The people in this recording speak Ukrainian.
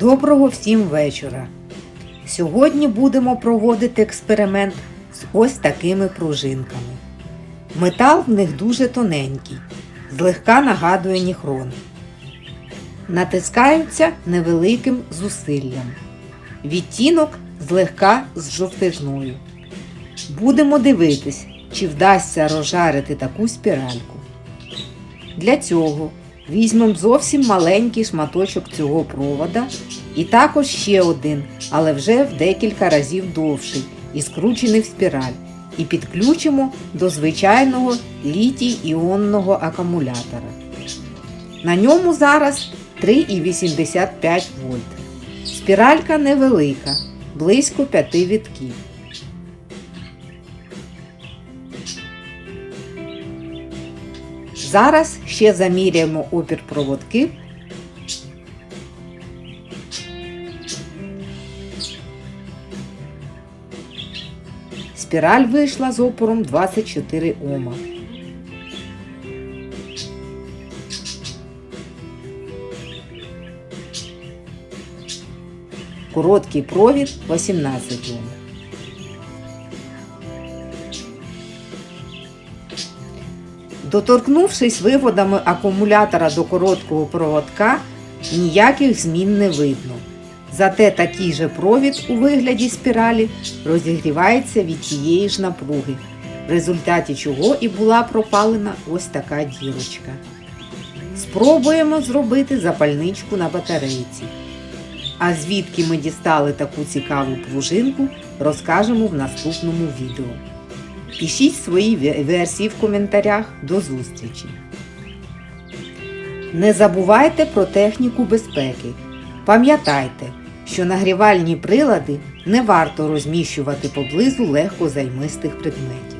Доброго всім вечора! Сьогодні будемо проводити експеримент з ось такими пружинками. Метал в них дуже тоненький, злегка нагадує ніхрон. Натискаються невеликим зусиллям. Відтінок злегка з жовтизною. Будемо дивитись, чи вдасться розжарити таку спіральку. Для цього візьмемо зовсім маленький шматочок цього провода і також ще один, але вже в декілька разів довший і скручений в спіраль. І підключимо до звичайного літій-іонного акумулятора. На ньому зараз 3,85 вольт. Спіралька невелика, близько 5 вітків. Зараз ще заміряємо опір проводків. Спіраль вийшла з опором 24 Ома. Короткий провід 18 Ом. Доторкнувшись виводами акумулятора до короткого проводка, ніяких змін не видно. Зате такий же провід у вигляді спіралі розігрівається від тієї ж напруги, в результаті чого і була пропалена ось така дірочка. Спробуємо зробити запальничку на батарейці. А звідки ми дістали таку цікаву пружинку, розкажемо в наступному відео. Пишіть свої версії в коментарях. До зустрічі! Не забувайте про техніку безпеки. Пам'ятайте, що нагрівальні прилади не варто розміщувати поблизу легкозаймистих предметів.